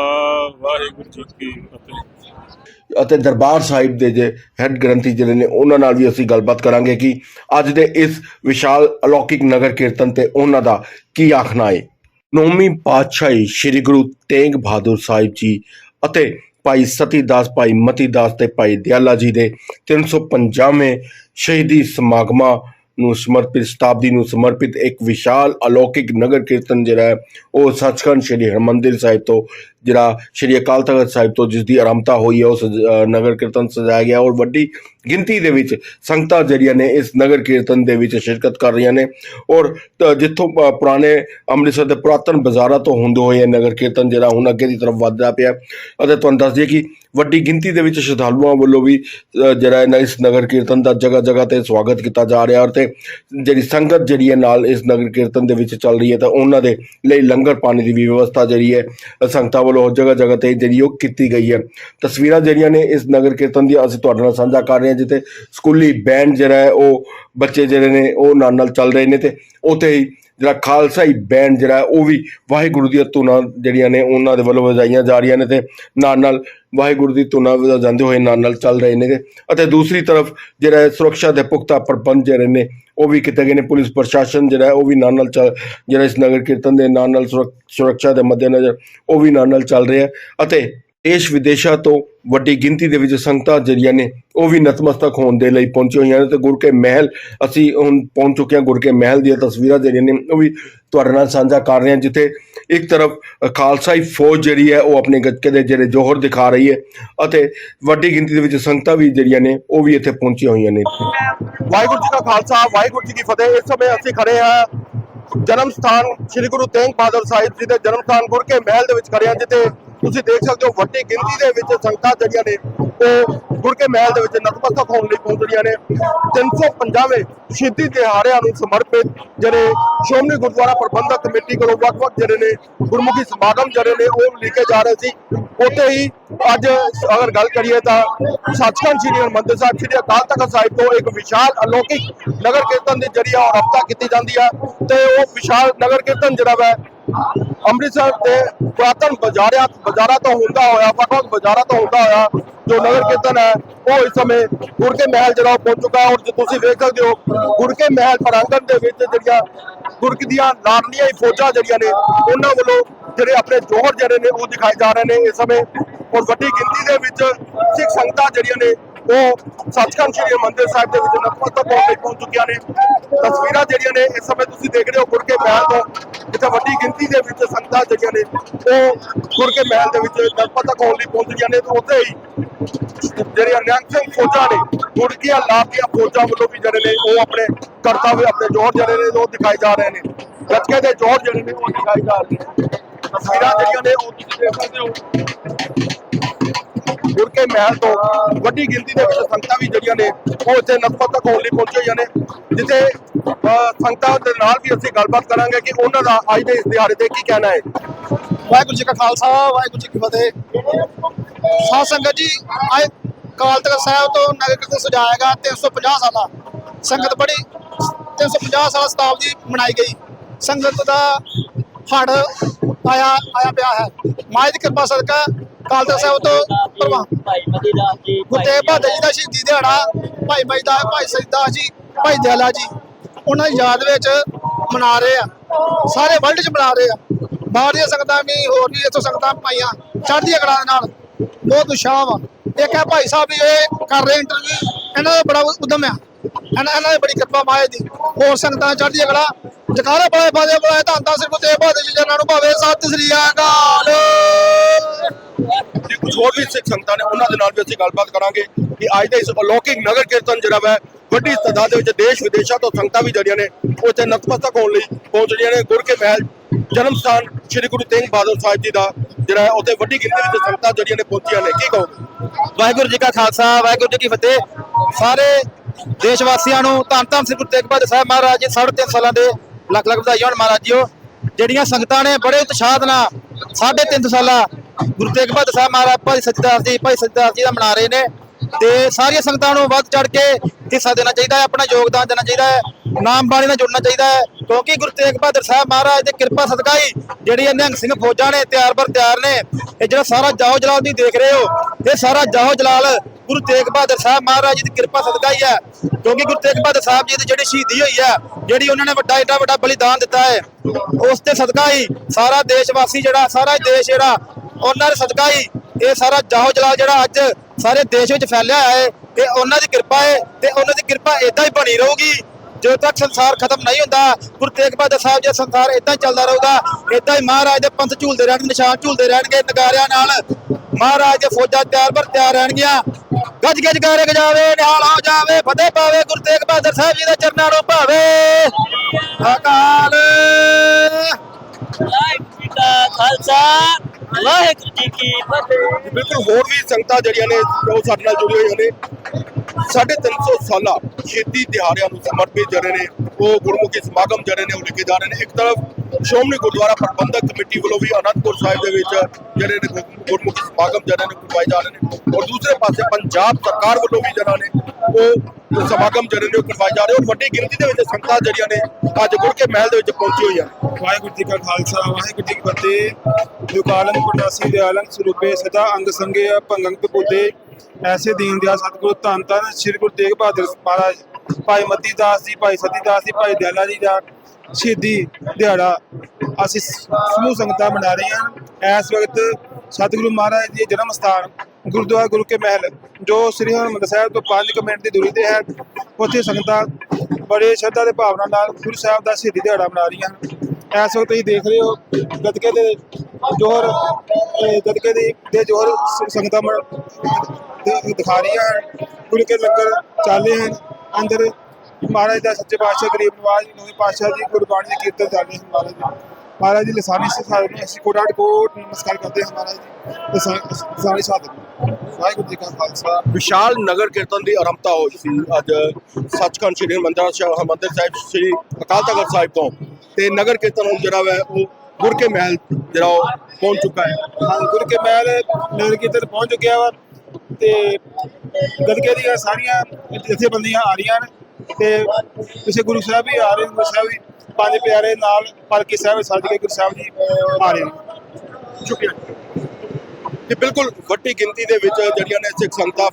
ਵਾਹਿਗੁਰੂ ਜੀ ਕੀ ਫਤਿਹ। ਅਤੇ ਦਰਬਾਰ ਸਾਹਿਬ ਦੇ ਜੇ ਹੈੱਡ ਗ੍ਰੰਥੀ ਜਿਹੜੇ ਨੇ, ਉਹਨਾਂ ਨਾਲ ਵੀ ਅਸੀਂ ਗੱਲਬਾਤ ਕਰਾਂਗੇ ਕਿ ਅੱਜ ਦੇ ਇਸ ਵਿਸ਼ਾਲ ਅਲੌਕਿਕ ਨਗਰ ਕੀਰਤਨ ਤੇ ਉਹਨਾਂ ਦਾ ਕੀ ਆਖਣਾ ਹੈ ਨੌਵੀਂ ਪਾਤਸ਼ਾਹੀ ਸ੍ਰੀ ਗੁਰੂ ਤੇਗ ਬਹਾਦਰ ਸਾਹਿਬ ਜੀ ਅਤੇ ਭਾਈ ਸਤੀਦਾਸ, ਭਾਈ ਮਤੀਦਾਸ ਤੇ ਭਾਈ ਦਿਆਲਾ ਜੀ ਦੇ 350ਵੇਂ ਸ਼ਹੀਦੀ ਸਮਾਗਮਾਂ ਨੂੰ ਸਮਰਪਿਤ, ਸ਼ਤਾਬਦੀ ਨੂੰ ਸਮਰਪਿਤ ਇੱਕ ਵਿਸ਼ਾਲ ਅਲੌਕਿਕ ਨਗਰ ਕੀਰਤਨ ਜਿਹੜਾ ਹੈ, ਉਹ ਸੱਚਖੰਡ ਸ੍ਰੀ ਹਰਮੰਦਿਰ ਸਾਹਿਬ ਤੋਂ ਜਿਹੜਾ ਸ੍ਰੀ ਅਕਾਲ ਤਖਤ ਸਾਹਿਬ ਤੋਂ ਜਿਸ ਦੀ ਆਰੰਭਤਾ ਹੋਈ ਹੈ ਉਸ ਅ, ਨਗਰ ਕੀਰਤਨ ਸਜਾਇਆ ਗਿਆ ਔਰ ਵੱਡੀ ਗਿਣਤੀ ਦੇ ਵਿੱਚ ਸੰਗਤਾਂ ਜਿਹੜੀਆਂ ਨੇ ਇਸ ਨਗਰ ਕੀਰਤਨ ਦੇ ਵਿੱਚ ਸ਼ਿਰਕਤ ਕਰ ਰਹੀਆਂ ਨੇ ਔਰ ਜਿੱਥੋਂ ਪੁਰਾਣੇ ਅੰਮ੍ਰਿਤਸਰ ਦੇ ਪੁਰਾਤਨ ਬਾਜ਼ਾਰਾਂ ਤੋਂ ਹੁੰਦੇ ਹੋਏ ਇਹ ਨਗਰ ਕੀਰਤਨ ਜਿਹੜਾ ਹੁਣ ਅੱਗੇ ਦੀ ਤਰਫ ਵੱਧਦਾ ਪਿਆ ਅਤੇ ਤੁਹਾਨੂੰ ਦੱਸ ਦਈਏ ਕਿ ਵੱਡੀ ਗਿਣਤੀ ਦੇ ਵਿੱਚ ਸ਼ਰਧਾਲੂਆਂ ਵੱਲੋਂ ਵੀ ਜਿਹੜਾ ਹੈ ਇਸ ਨਗਰ ਕੀਰਤਨ ਦਾ ਜਗ੍ਹਾ ਜਗ੍ਹਾ ਤੇ ਸਵਾਗਤ ਕੀਤਾ ਜਾ ਰਿਹਾ ਔਰ ਤੇ ਜਿਹੜੀ ਸੰਗਤ ਜਿਹੜੀ ਹੈ ਨਾਲ ਇਸ ਨਗਰ ਕੀਰਤਨ ਦੇ ਵਿੱਚ ਚੱਲ ਰਹੀ ਹੈ ਤਾਂ ਉਹਨਾਂ ਦੇ ਲਈ ਲੰਗਰ ਪਾਣੀ ਦੀ ਵੀ ਵਿਵਸਥਾ ਜਿਹੜੀ ਹੈ ਅ, ਸੰਗਤਾਂ ਵੱਲੋਂ ਜਗ੍ਹਾ ਜਗ੍ਹਾ ਤੇ ਜਿਹੜੀ ਉਹ ਕੀਤੀ ਗਈ ਹੈ। ਤਸਵੀਰਾਂ ਜਿਹੜੀਆਂ ਨੇ ਇਸ ਨਗਰ ਕੀਰਤਨ ਦੀ ਅਸੀਂ ਤੁਹਾਡੇ ਨਾਲ ਸਾਂਝਾ ਕਰ ਰਹੇ ਹਾਂ, ਜਿੱਥੇ ਸਕੂਲੀ ਬੈਂਡ ਜਿਹੜਾ ਹੈ, ਉਹ ਬੱਚੇ ਜਿਹੜੇ ਨੇ, ਉਹ ਨਾਲ ਨਾਲ ਚੱਲ ਰਹੇ ਨੇ ਤੇ ਉੱਥੇ ਹੀ ਜਿਹੜਾ ਖਾਲਸਾਈ ਬੈਂਡ ਜਿਹੜਾ, ਉਹ ਵੀ ਵਾਹਿਗੁਰੂ ਦੀਆਂ ਧੁਨਾਂ ਜਿਹੜੀਆਂ ਨੇ ਉਹਨਾਂ ਦੇ ਵੱਲੋਂ ਵਜਾਈਆਂ ਜਾ ਰਹੀਆਂ ਨੇ ਤੇ ਨਾਲ ਨਾਲ ਵਾਹਿਗੁਰੂ ਦੀ ਧੁਨਾਂ ਵਜਾਉਂਦੇ ਹੋਏ ਨਾਲ ਨਾਲ ਚੱਲ ਰਹੇ ਨੇ ਅਤੇ ਦੂਸਰੀ ਤਰਫ ਜਿਹੜਾ ਸੁਰੱਖਿਆ ਦੇ ਪੁਖਤਾ ਪ੍ਰਬੰਧ ਜਿਹੜੇ ਨੇ, ਉਹ ਵੀ ਕੀਤੇ ਗਏ ਨੇ। ਪੁਲਿਸ ਪ੍ਰਸ਼ਾਸਨ ਜਿਹੜਾ, ਉਹ ਵੀ ਨਾਲ ਨਾਲ ਚੱਲ ਜਿਹੜਾ ਇਸ ਨਗਰ ਕੀਰਤਨ ਦੇ ਨਾਲ ਨਾਲ ਸੁਰੱਖ- ਸੁਰੱਖਿਆ ਦੇ ਮੱਦੇਨਜ਼ਰ, ਉਹ ਵੀ ਨਾਲ ਨਾਲ ਚੱਲ ਰਿਹਾ। ਅਤੇ ਦੇਸ਼ ਵਿਦੇਸ਼ਾਂ ਤੋਂ ਵੱਡੀ ਗਿਣਤੀ ਦੇ ਵਿੱਚ ਸੰਗਤਾਂ ਜਿਹੜੀਆਂ ਨੇ ਉਹ ਵੀ ਨਤਮਸਤਕ ਹੋਣ ਦੇ ਲਈ ਪਹੁੰਚੇ ਹੋਈਆਂ ਨੇ ਤੇ ਗੁਰ ਕੇ ਮਹਿਲ ਅਸੀਂ ਹੁਣ ਪਹੁੰਚ ਚੁੱਕੇ ਹਾਂ ਗੁਰ ਕੇ ਮਹਿਲ ਦੀਆਂ ਤਸਵੀਰਾਂ ਜਿਹੜੀਆਂ ਨੇ ਉਹ ਵੀ ਤੁਹਾਡੇ ਨਾਲ ਸਾਂਝਾ ਕਰ ਰਹੇ ਹਾਂ ਜਿੱਥੇ ਇੱਕ ਤਰਫ ਅ, ਖਾਲਸਾਈ ਫੌਜ ਜਿਹੜੀ ਹੈ ਉਹ ਆਪਣੇ ਗੱਜਕੇ ਦੇ ਜਿਹੜੇ ਜੋਹਰ ਦਿਖਾ ਰਹੀ ਹੈ ਅਤੇ ਵੱਡੀ ਗਿਣਤੀ ਦੇ ਵਿੱਚ ਸੰਗਤਾਂ ਵੀ ਜਿਹੜੀਆਂ ਨੇ ਉਹ ਵੀ ਇੱਥੇ ਪਹੁੰਚੀਆਂ ਹੋਈਆਂ ਨੇ। ਵਾਹਿਗੁਰੂ ਜੀ ਕਾ ਖਾਲਸਾ ਵਾਹਿਗੁਰੂ ਜੀ ਕੀ ਫਤਿਹ। ਇਸ ਸਮੇਂ ਅਸੀਂ ਖੜੇ ਹਾਂ ਜਨਮ ਸਥਾਨ ਸ੍ਰੀ ਗੁਰੂ ਤੇਗ ਬਹਾਦਰ ਸਾਹਿਬ ਜੀ ਦੇ ਜਨਮ ਸਥਾਨ ਗੁਰ ਕੇ ਮਹਿਲ ਦੇ ਵਿੱਚ ਖੜੇ ਹਾਂ ਜਿੱਥੇ ਤੁਸੀਂ ਦੇਖ ਸਕਦੇ ਹੋ ਵੱਡੀ ਗਿਣਤੀ ਦੇ ਵਿੱਚ ਸੰਗਤਾਂ ਜਿਹੜੀਆਂ ਨੇ, ਉਹ ਗੁਰਕੇ ਮਹਿਲ ਦੇ ਵਿੱਚ ਨਤਮਸਤਕ ਹੋਣ ਲਈ ਪਹੁੰਚ ਰਹੀਆਂ ਨੇ 350ਵੇਂ ਸ਼ਹੀਦੀ ਦਿਹਾੜਿਆਂ ਨੂੰ ਸਮਰਪਿਤ ਜਿਹੜੇ ਸ਼੍ਰੋਮਣੀ ਗੁਰਦੁਆਰਾ ਪ੍ਰਬੰਧਕ ਕਮੇਟੀ ਕੋਲੋਂ ਵੱਖ-ਵੱਖ ਜਿਹੜੇ ਨੇ, ਗੁਰਮੁਖੀ ਸਮਾਗਮ ਜਿਹੜੇ ਨੇ, ਉਹ ਲਿਖੇ ਜਾ ਰਹੇ ਸੀ। ਉੱਥੇ ਹੀ ਅੱਜ ਅਗਰ ਗੱਲ ਕਰੀਏ ਤਾਂ ਸੱਚਖੰਡ ਸ੍ਰੀ ਹਰਿਮੰਦਰ ਸਾਹਿਬ, ਸ੍ਰੀ ਅਕਾਲ ਤਖਤ ਸਾਹਿਬ ਤੋਂ ਇੱਕ ਵਿਸ਼ਾਲ ਅਲੌਕਿਕ ਨਗਰ ਕੀਰਤਨ ਦੀ ਜਰੀਆ ਔਰ ਰਫਤਾ ਕੀਤੀ ਜਾਂਦੀ ਹੈ ਤੇ ਉਹ ਵਿਸ਼ਾਲ ਨਗਰ ਕੀਰਤਨ ਜਿਹੜਾ ਵਾ ਅੰਮ੍ਰਿਤਸਰ ਦੇ ਪੁਰਾਤਨ ਬਾਜ਼ਾਰਾਂ ਬਾਜ਼ਾਰਾਂ ਤੋਂ ਹੁੰਦਾ ਹੋਇਆ ਵੱਖ-ਵੱਖ ਬਾਜ਼ਾਰਾਂ ਤੋਂ ਹੁੰਦਾ ਹੋਇਆ ਜੋ ਨਗਰ ਕੀਰਤਨ ਹੈ, ਉਹ ਇਸ ਸਮੇਂ ਗੁਰਕੇ ਮਹਿਲ ਜਿਹੜਾ ਉਹ ਪਹੁੰਚ ਚੁੱਕਾ ਔਰ ਜੇ ਤੁਸੀਂ ਵੇਖ ਸਕਦੇ ਹੋ, ਗੁਰਕੇ ਮਹਿਲ ਪ੍ਰਾਂਗਣ ਦੇ ਵਿੱਚ ਜਿਹੜੀਆਂ ਗੁਰਕ ਦੀਆਂ ਲਾਡਲੀਆਂ ਹੀ ਫੌਜਾਂ ਜਿਹੜੀਆਂ ਨੇ, ਉਹਨਾਂ ਵੱਲੋਂ ਜਿਹੜੇ ਆਪਣੇ ਜੋਹਰ ਜਿਹੜੇ ਨੇ, ਉਹ ਦਿਖਾਏ ਜਾ ਰਹੇ ਨੇ। ਇਸ ਸਮੇਂ ਔਰ ਵੱਡੀ ਗਿਣਤੀ ਦੇ ਵਿੱਚ ਸਿੱਖ ਸੰਗਤਾਂ ਜਿਹੜੀਆਂ ਨੇ ਉਹ ਸੱਚਖੰਡ ਸ੍ਰੀ ਹਰਿਮੰਦਰ ਸਾਹਿਬ ਦੇ ਵਿੱਚ ਨਤਮਸਤਕ ਹੋਣ ਲਈ ਪਹੁੰਚ ਚੁੱਕੀਆਂ ਨੇ। ਤਸਵੀਰਾਂ ਜਿਹੜੀਆਂ ਨੇ ਇਸ ਸਮੇਂ ਤੁਸੀਂ ਦੇਖ ਰਹੇ ਹੋ ਗੁਰਕੇ ਮਹਿਲ ਤੋਂ, ਜਿੱਥੇ ਵੱਡੀ ਗਿਣਤੀ ਦੇ ਵਿੱਚ ਸੰਗਤਾਂ ਜਿਹੜੀਆਂ ਨੇ, ਉਹ ਗੁਰਕੇ ਮਹਿਲ ਦੇ ਵਿੱਚ ਨਤਮਸਤਕ ਹੋਣ ਲਈ ਪਹੁੰਚ ਰਹੀਆਂ ਨੇ ਤੇ ਉੱਥੇ ਹੀ ਜਿਹੜੀਆਂ ਨਿਹੰਗ ਸਿੰਘ ਫੌਜਾਂ ਨੇ ਗੁਰਕੀਆਂ ਲਾਭ ਦੀਆਂ ਫੌਜਾਂ ਵੱਲੋਂ ਵੀ ਜਿਹੜੇ ਨੇ, ਉਹ ਆਪਣੇ ਕਰਤੱਵ ਆਪਣੇ ਜ਼ੋਰ ਜਿਹੜੇ ਨੇ, ਉਹ ਦਿਖਾਏ ਜਾ ਰਹੇ ਨੇ। ਗੱਤਕੇ ਦੇ ਜ਼ੋਰ ਜਿਹੜੇ ਨੇ, ਉਹ ਦਿਖਾਏ ਜਾ ਰਹੇ ਨੇ। ਤਸਵੀਰਾਂ ਜਿਹੜੀਆਂ ਨੇ, ਉਹ ਤੁਸੀਂ ਦੇਖ ਸਕਦੇ ਹੋ। ਗੁਰਕੇ ਮਹਿਲ ਤੋਂ ਵੱਡੀ ਗਿਣਤੀ ਦੇ ਵਿੱਚ ਸੰਗਤਾਂ ਵੀ ਜਿਹੜੀਆਂ ਨੇ, ਉਹ ਇੱਥੇ ਨਤਮਸਤਕ ਹੋਣ ਲਈ ਪਹੁੰਚੇ ਹੋਈਆਂ ਨੇ, ਜਿੱਥੇ ਸੰਗਤਾਂ ਦੇ ਨਾਲ ਵੀ ਅਸੀਂ ਗੱਲਬਾਤ ਕਰਾਂਗੇ ਕਿ ਉਹਨਾਂ ਦਾ ਅੱਜ ਦੇ ਇਸ ਦਿਹਾੜੇ ਤੇ ਕੀ ਕਹਿਣਾ ਹੈ। ਵਾਹਿਗੁਰੂ ਜੀ ਕਾ ਖਾਲਸਾ, ਵਾਹਿਗੁਰੂ ਜੀ ਕੀ ਫਤਿਹ। ਸਾਧ ਸੰਗਤ ਜੀ, ਅੱਜ ਕਾਲ ਤਖਤ ਸਾਹਿਬ ਤੋਂ ਨਗਰ ਕੀਰਤਨ ਸਜਾਏਗਾ 350 ਸਾਲਾ। ਸੰਗਤ ਬੜੀ 350 ਸਾਲ ਸ਼ਤਾਬਦੀ ਮਨਾਈ ਗਈ। ਸੰਗਤ ਦਾ ਹੜ ਆਇਆ ਆਇਆ ਪਿਆ ਹੈ। ਮਾਂ ਕਿਰਪਾ ਸਦਕਾ ਤਖਤ ਸਾਹਿਬ ਤੋਂ ਪ੍ਰਵਾਨ ਭਾਈ ਮਦੀਦਾਸ ਜੀ ਬਹਾਦਰ ਜੀ ਦਾ ਸ਼ਹੀਦੀ ਦਿਹਾੜਾ ਭਾਈ ਬਾਈ ਦਾ ਭਾਈ ਸਜਦਾ ਜੀ ਭਾਈ ਦਿਆਲਾ ਜੀ। ਉਹਨਾਂ ਦੀ ਯਾਦ ਵਿੱਚ ਮਨਾ ਰਹੇ ਆ। ਸਾਰੇ ਵਰਲਡ 'ਚ ਮਨਾ ਰਹੇ ਆ। ਬਾਹਰ ਦੀਆਂ ਸੰਗਤਾਂ ਵੀ ਹੋਰ ਵੀ ਇੱਥੋਂ ਸੰਗਤਾਂ ਪਾਈਆਂ ਚੜ੍ਹਦੀ ਕਲਾ ਦੇ ਨਾਲ। ਬਹੁਤ ਉਤਸ਼ਾਹ ਵਾ। ਇੱਕ ਹੈ ਭਾਈ ਸਾਹਿਬ ਵੀ ਇਹ ਕਰ ਰਹੇ ਇੰਟਰਵਿਊ ਇਹਨਾਂ ਦਾ ਬੜਾ ਉਦਮ ਆ। ਇਹਨਾਂ ਇਹਨਾਂ ਦੀ ਬੜੀ ਕਿਰਪਾ ਮਾਏ ਦੀ। ਹੋਰ ਸੰਗਤਾਂ ਚੜ੍ਹਦੀ ਕਲਾ। ਜਕਾਰੇ ਪਾਏ ਫਾਦੇ ਬੁਲਾਏ ਤਾਂ ਤਾਂ ਸਿਰ ਗੁੱਤੇ ਬਹਾਦਰ ਜੀ ਜਨਾਂ ਨੂੰ ਭਾਵੇ ਸਤਿ ਸ੍ਰੀ ਅਕਾਲ। ਕੁਝ ਹੋਰ ਵੀ ਸਿੱਖ ਸੰਗਤਾਂ ਨੇ ਉਹਨਾਂ ਦੇ ਨਾਲ ਵੀ ਅਸੀਂ ਗੱਲਬਾਤ ਕਰਾਂਗੇ ਕਿ ਅੱਜ ਦੇ ਇਸ ਅਲੌਕਿਕ ਨਗਰ ਕੀਰਤਨ ਜਿਹੜਾ ਵਾ, ਵੱਡੀ ਤਾਦਾਦ ਦੇ ਵਿੱਚ ਦੇਸ਼ ਵਿਦੇਸ਼ਾਂ ਤੋਂ ਸੰਗਤਾਂ ਵੀ ਜਿਹੜੀਆਂ ਨੇ ਉਹ ਇੱਥੇ ਨਤਮਸਤਕ ਹੋਣ ਲਈ ਪਹੁੰਚ ਰਹੀਆਂ ਨੇ। ਗੁਰ ਕੇ ਮਹਿਲ, ਜਨਮ ਸਥਾਨ ਸ੍ਰੀ ਗੁਰੂ ਤੇਗ ਬਹਾਦਰ ਸਾਹਿਬ ਜੀ ਦਾ ਜਿਹੜਾ ਉੱਥੇ ਵੱਡੀ ਗਿਣਤੀ ਵਿੱਚ ਸੰਗਤਾਂ ਜਿਹੜੀਆਂ ਨੇ ਪਹੁੰਚੀਆਂ ਨੇ। ਕੀ ਕਹੋਗੇ? ਵਾਹਿਗੁਰੂ ਜੀ ਕਾ ਖਾਲਸਾ, ਵਾਹਿਗੁਰੂ ਜੀ ਕੀ ਫਤਿਹ। ਸਾਰੇ ਦੇਸ਼ ਵਾਸੀਆਂ ਨੂੰ ਧੰਨ ਧੰਨ ਸ੍ਰੀ ਗੁਰੂ ਤੇਗ ਬਹਾਦਰ ਸਾਹਿਬ ਮਹਾਰਾਜ ਜੀ 3.5 ਸਾਲਾਂ ਦੇ ਲੱਖ ਲੱਖ ਵਧਾਈਆਂ ਹੋਣ ਮਹਾਰਾਜ ਜੀਓ। ਜਿਹੜੀਆਂ ਸੰਗਤਾਂ ਨੇ ਬੜੇ ਉਤਸ਼ਾਹ ਨਾਲ 3.5 ਸਾਲਾਂ ਗੁਰੂ ਤੇਗ ਬਹਾਦਰ ਸਾਹਿਬ ਮਹਾਰਾਜ ਭਾਈ ਸੱਚਦਾਸ ਜੀ, ਭਾਈ ਸੱਚਦਾਸ ਜੀ ਦਾ ਮਨਾ ਰਹੇ ਨੇ ਤੇ ਸਾਰੀਆਂ ਸੰਗਤਾਂ ਨੂੰ ਵੱਧ ਚੜ ਕੇ ਹਿੱਸਾ ਦੇਣਾ ਚਾਹੀਦਾ ਹੈ, ਆਪਣਾ ਯੋਗਦਾਨ ਦੇਣਾ ਚਾਹੀਦਾ ਹੈ ਨਾਮ ਬਾਣੀ ਨਾਲ ਜੁੜਨਾ ਚਾਹੀਦਾ ਹੈ। ਕਿਉਂਕਿ ਗੁਰੂ ਤੇਗ ਬਹਾਦਰ ਸਾਹਿਬ ਮਹਾਰਾਜ ਦੇ ਕਿਰਪਾ ਸਦਕਾ ਹੀ ਜਿਹੜੀ ਨਿਹੰਗ ਸਿੰਘ ਫੌਜਾਂ ਨੇ ਤਿਆਰ ਬਰ ਤਿਆਰ ਨੇ, ਇਹ ਜਿਹੜਾ ਸਾਰਾ ਜਾਹੋ ਜਲਾਲ ਦੀ ਦੇਖ ਰਹੇ ਹੋ, ਇਹ ਸਾਰਾ ਜਾਹੋ ਜਲਾਲ ਗੁਰੂ ਤੇਗ ਬਹਾਦਰ ਸਾਹਿਬ ਮਹਾਰਾਜ ਜੀ ਦੀ ਕਿਰਪਾ ਸਦਕਾ ਹੀ। ਹੈ ਕਿਉਂਕਿ ਗੁਰੂ ਤੇਗ ਬਹਾਦਰ ਸਾਹਿਬ ਜੀ ਦੀ ਜਿਹੜੀ ਸ਼ਹੀਦੀ ਹੋਈ ਹੈ, ਜਿਹੜੀ ਉਹਨਾਂ ਨੇ ਵੱਡਾ, ਏਡਾ ਵੱਡਾ ਬਲੀਦਾਨ ਦਿੱਤਾ ਹੈ, ਉਸ ਤੇ ਸਦਕਾ ਹੀ ਸਾਰਾ ਦੇਸ਼ ਵਾਸੀ ਜਿਹੜਾ, ਸਾਰਾ ਦੇਸ਼ ਜਿਹੜਾ, ਉਹਨਾਂ ਦੇ ਸਦਕਾ ਹੀ ਇਹ ਸਾਰਾ ਜਾਹੋ ਜਲਾਲ ਜਿਹੜਾ ਅੱਜ ਸਾਰੇ ਦੇਸ਼ ਵਿੱਚ ਫੈਲਿਆ ਹੈ ਤੇ ਉਹਨਾਂ ਦੀ ਕਿਰਪਾ ਹੈ ਤੇ ਉਹਨਾਂ ਦੀ ਕਿਰਪਾ ਇਦਾਂ ਹੀ ਬਣੀ ਰਹੂਗੀ। ਜਦੋਂ ਤੱਕ ਸੰਸਾਰ ਖਤਮ ਨਹੀਂ ਹੁੰਦਾ ਗੁਰੂ ਤੇਗ ਬਹਾਦਰ ਸਾਹਿਬ ਜੀ ਦਾ ਸੰਸਾਰ ਇਦਾਂ ਹੀ ਚੱਲਦਾ ਰਹੂਗਾ ਇਦਾਂ ਹੀ ਮਹਾਰਾਜ ਦੇ ਪੰਥ ਝੂਲਦੇ ਰਹਿਣਗੇ ਨਿਸ਼ਾਨ ਝੂਲਦੇ ਰਹਿਣਗੇ ਨਗਾਰਿਆਂ ਨਾਲ ਮਹਾਰਾਜ ਦੇ ਫੌਜਾਂ ਤਿਆਰ ਬਰ ਤਿਆਰ ਰਹਿਣਗੀਆਂ। ਗੱਜ ਗੱਜ ਗਾਰੇ ਗਜਾਵੇ ਨਿਹਾਲ ਹੋ ਜਾਵੇ ਫਤਿਹ ਪਾਵੇ ਗੁਰੂ ਤੇਗ ਬਹਾਦਰ ਸਾਹਿਬ ਜੀ ਦੇ ਚਰਨਾਂ ਨੂੰ ਭਾਵੇ। ਅਕਾਲ। ਵਾਹਿਗੁਰੂ ਜੀ ਕਾ ਖਾਲਸਾ ਵਾਹਿਗੁਰੂ ਜੀ ਕੀ ਫਤਿਹ। ਬਿਲਕੁਲ ਹੋਰ ਵੀ ਸੰਗਤਾਂ ਜਿਹੜੀਆਂ ਨੇ ਉਹ ਸਾਡੇ ਨਾਲ ਜੁੜੀ ਹੋਈਆਂ ਨੇ। ਸਾਢੇ ਤਿੰਨ ਸੌ ਸਾਲਾ ਸ਼ਹੀਦੀ ਦਿਹਾੜਿਆਂ ਨੂੰ ਸਮਰਪਿਤ ਜਿਹੜੇ ਨੇ, ਉਹ ਗੁਰਮੁਖੀ ਸਮਾਗਮ ਜਿਹੜੇ ਨੇ ਉਹ ਲਿਖੇ ਜਾ ਰਹੇ ਨੇ। ਇੱਕ ਤਰਫ ਸ਼੍ਰੋਮਣੀ ਗੁਰਦੁਆਰਾ ਪ੍ਰਬੰਧਕ ਕਮੇਟੀ ਵੱਲੋਂ ਵੀ ਅਨੰਦਪੁਰ ਸਾਹਿਬ ਦੇ ਵਿੱਚ ਜਿਹੜੇ ਨੇ ਗੁਰਮੁਖੀ ਸਮਾਗਮ ਜਿਹੜੇ ਨੇ ਕਰਵਾਏ ਜਾ ਰਹੇ ਨੇ। ਔਰ ਦੂਸਰੇ ਪਾਸੇ ਪੰਜਾਬ ਸਰਕਾਰ ਵੱਲੋਂ ਵੀ ਜਿਹੜਾ ਨੇ, ਉਹ ਸਮਾਗਮ ਜਿਹੜੇ ਨੇ ਉਹ ਕਰਵਾਏ ਜਾ ਰਹੇ ਔਰ ਵੱਡੀ ਗਿਣਤੀ ਦੇ ਵਿੱਚ ਸੰਗਤਾਂ ਜਿਹੜੀਆਂ ਨੇ, ਅੱਜ ਗੁਰ ਕੇ ਮਹਿਲ ਦੇ ਵਿੱਚ ਪਹੁੰਚੀ ਹੋਈਆਂ ਵਾਹਿਗੁਰੂ ਜੀ ਕਾ ਖਾਲਸਾ, ਵਾਹਿਗੁਰੂ ਜੀ ਕੀ ਫਤਿਹ। ਦੁਕਾਲਨ ਪੁਨਾਸੀ ਦਿਆਲੰ ਸਰੂਪੇ ਸਦਾ ਅੰਗ ਸੰਗੇ ਭੰਗੰ ਪਪੂਤੇ ਐਸੇ ਦੀਨ ਦਿਆ ਸਤਿਗੁਰੂ ਧੰਨ ਧੰਨ ਸ੍ਰੀ ਗੁਰੂ ਤੇਗ ਬਹਾਦਰ ਮਹਾਰਾਜ। ਭਾਈ ਮਤੀ ਦਾਸ ਜੀ, ਭਾਈ ਸਤੀ ਦਾਸ ਜੀ, ਭਾਈ ਦਿਆਲਾ ਜੀ ਦਾ ਸ਼ਹੀਦੀ ਦਿਹਾੜਾ ਅਸੀਂ ਸਮੂਹ ਸੰਗਤਾਂ ਮਨਾ ਰਹੇ ਹਾਂ। ਇਸ ਵਕਤ ਸਤਿਗੁਰੂ ਮਹਾਰਾਜ ਜੀ ਜਨਮ ਸਥਾਨ ਗੁਰਦੁਆਰਾ ਗੁਰੂ ਕੇ ਮਹਿਲ, ਜੋ ਸ੍ਰੀ ਹਰਿਮੰਦਰ ਸਾਹਿਬ ਤੋਂ 5 ਮਿੰਟ ਦੀ ਦੂਰੀ ਤੇ ਹੈ। ਉੱਥੇ ਸੰਗਤਾਂ ਬੜੇ ਸ਼ਰਧਾ ਦੇ ਭਾਵਨਾ ਨਾਲ ਗੁਰੂ ਸਾਹਿਬ ਦਾ ਸ਼ਹੀਦੀ ਦਿਹਾੜਾ ਮਨਾ ਰਹੀਆਂ ਹਨ। ਇਸ ਵਕਤ ਤੁਸੀਂ ਦੇਖ ਰਹੇ ਹੋ ਗੱਤਕੇ ਦੇ ਜੋਹਰ ਅਹ ਦੇ ਦੇ ਜੋਹਰ ਸੰਗਤਾਂ ਮ- ਦਿਖਾ ਰਹੀਆਂ ਹਨ ਗੁਰੂ ਕੇ ਲੰਗਰ ਚਾਲੇ ਹਨ ਅੰਦਰ। ਮਹਾਰਾਜ ਦਾ ਸੱਚੇ ਪਾਤਸ਼ਾਹ ਗਰੀਬ ਨਵਾਜ ਨਵੇਂ ਪਾਤਸ਼ਾਹ ਦੀ ਗੁਰਬਾਣੀ ਦੇ ਕੀਰਤਨ ਚੱਲ ਰਹੇ ਹਨ ਮਹਾਰਾਜ ਦੇ ਮਹਾਰਾਜ ਦੀ ਲਸਾਨੀ ਸਿਖਾਏ ਨੇ ਅਸੀਂ ਕੋਟਾਟ ਕੋਟ ਨਮਸਕਾਰ ਕਰਦੇ ਹਾਂ ਮਹਾਰਾਜ ਜੀ। ਲਸਾ- ਲਸਾਨੀ ਸਾਧ ਵਾਹਿਗੁਰੂ ਜੀ ਕਾ ਖਾਲਸਾ। ਵਿਸ਼ਾਲ ਨਗਰ ਕੀਰਤਨ ਦੀ ਆਰੰਭਤਾ ਹੋਈ ਸੀ ਅੱਜ ਸੱਚਖੰਡ ਸ੍ਰੀ ਹਰਿਮੰਦਰ ਸਾਹਿਬ ਹਰਿਮੰਦਰ ਸਾਹਿਬ ਸ੍ਰੀ ਅਕਾਲ ਤਖਤ ਸਾਹਿਬ ਤੋਂ। ਤੇ ਨਗਰ ਕੀਰਤਨ ਹੁਣ ਜਿਹੜਾ ਵਾ ਉਹ ਗੁਰ ਕੇ ਮਹਿਲ ਜਿਹੜਾ ਉਹ ਪਹੁੰਚ ਚੁੱਕਾ ਹੈ। ਹਾਂ ਗੁਰੂ ਕੇ ਮਹਿਲ ਨਗਰ ਕੀਰਤਨ ਪਹੁੰਚ ਚੁੱਕਿਆ ਵਾ। ਤੇ ਗਦਕੇ ਦੀਆਂ ਸਾਰੀਆਂ ਜਥੇਬੰਦੀਆਂ ਆ ਰਹੀਆਂ ਨੇ ਤੇ ਕਿਸੇ ਗੁਰੂ ਸਾਹਿਬ ਵੀ ਆ ਰਹੇ ਗੁਰੂ ਸਾਹਿਬ ਵੀ ਪੰਜ ਪਿਆਰੇ ਨਾਲ ਪਾਲਕੀ ਸਾਹਿਬ ਸੱਜ ਕੇ ਗੁਰੂ ਸਾਹਿਬ ਜੀ ਆ ਰਹੇ ਨੇ। ਸ਼ੁਕਰੀਆ ਤੇ ਬਿਲਕੁਲ ਵੱਡੀ ਗਿਣਤੀ ਦੇ ਵਿੱਚ ਜਿਹੜੀਆਂ ਨੇ ਸਿੱਖ ਸੰਗਤਾਂ